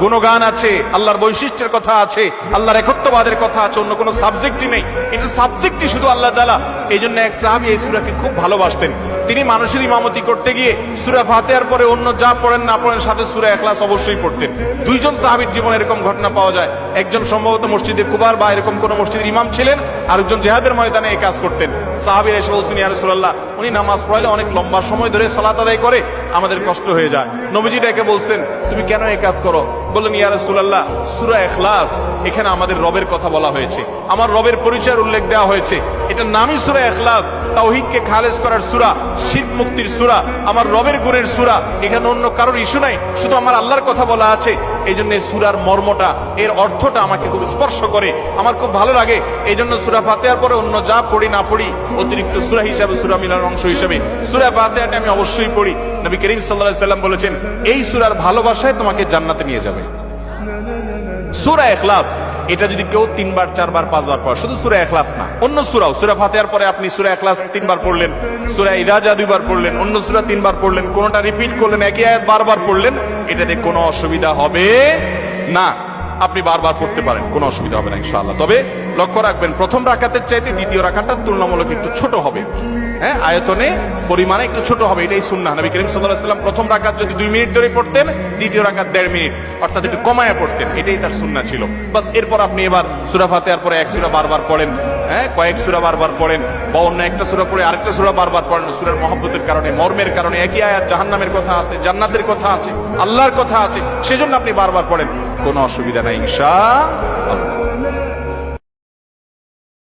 গুণগান আছে, আল্লাহর বৈশিষ্ট্যের কথা আছে, আল্লাহর একত্ববাদের কথা আছে, অন্য কোনো সাবজেক্টই নেই। এটা সাবজেক্টই শুধু আল্লাহ তালা এই জন্য এক সাহাবি এই সুরাকে খুব ভালোবাসতেন। তিনি মানুষের ইমামতি করতে গিয়ে সুরা ফাতেহার পরে অন্য যা পড়েন না পড়েন, সাথে সুরা এখলাস অবশ্যই পড়তেন। দুইজন সাহাবির জীবনে এরকম ঘটনা পাওয়া যায়। একজন সম্ভবত মসজিদে কুবার বা এরকম কোন মসজিদের ইমাম ছিলেন, আরেকজন জেহাদের ময়দানে এই কাজ করতেন। সাহাবির এসে উনি নামাজ পড়াইলে অনেক লম্বা সময় ধরে সালাত আদায় করে, আমাদের কষ্ট হয়ে যায়। নবীজি ডেকে বলছেন, তুমি কেন এই কাজ করো? বললেন, ইয়া রাসূলুল্লাহ, সূরা ইখলাস, এখানে আমাদের রবের কথা বলা হয়েছে। আমার রবের পরিচয়ের উল্লেখ দেওয়া হয়েছে। এটা নামই সুরা এখলাস তাওহীদকে খালেজ করার সূরা শিরক মুক্তির সুরা, আমার রবের গুণের সুরা, এখানে অন্য কারোর ইস্যু নাই, শুধু আমার আল্লাহর কথা বলা আছে। এই জন্য সূরার মর্মটা, এর অর্থটা আমাকে খুব স্পর্শ করে, আমার খুব ভালো লাগে। এই জন্য সূরা ফাতিহার পরে অন্য যা পড়ি, না পড়ি, অতিরিক্ত সুরা হিসাবে, সুরা মিলার অংশ হিসাবে, সূরা ফাতিহাটা আমি অবশ্যই পড়ি। নবী করিম আলাইহি সাল্লাম বলেছেন, এই সুরার ভালোবাসায় তোমাকে জান্নাতে নিয়ে যাবে। সুরা এখলাস এটা যদি কেউ তিনবার, চারবার, পাঁচবার পড়ে, শুধু সুরা এখলাস না, অন্য সুরাও, সুরা ফাতেহার পরে আপনি সুরা এখলাস তিনবার পড়লেন, সুরা ইদাজা দুইবার পড়লেন, অন্য সুরা তিনবার পড়লেন, কোনটা রিপিট করলেন, একই আয়াত বারবার পড়লেন, এটাতে কোনো অসুবিধা হবে না। আপনি বারবার পড়তে পারেন, কোনো অসুবিধা হবে না, ইনশাআল্লাহ। তবে লক্ষ্য রাখবেন, প্রথম রাখাতের চাইতে দ্বিতীয় রাকাতটা তুলনামূলক একটু ছোট হবে। হ্যাঁ আয়তনে পরিমাণে একটু ছোট হবে, এটাই সুন্নাহ। নবী করিম সাল্লাম প্রথম রাকাত যদি দুই মিনিট ধরে পড়তেন, দ্বিতীয় রাকাত দেড় মিনিট, অর্থাৎ একটু কমায়া পড়তেন, এটাই তার সুন্নাহ ছিল। বাস, এরপর আপনি এবার সূরা ফাতিহার পরে এক সুরা বারবার পড়েন হ্যাঁ কয়েক সূরা বারবার পড়েন, বা অন্য একটা সূরা পড়ে আরেকটা সূরা বারবার পড়েন, সূরার মহব্বতের কারণে, মর্মের কারণে, একই আয়াত জাহান্নামের কথা আছে, জান্নাতের কথা আছে, আল্লাহর কথা আছে, সেজন্য আপনি বারবার পড়েন। কোনো অসুবিধা নাই, ইনশাআল্লাহ।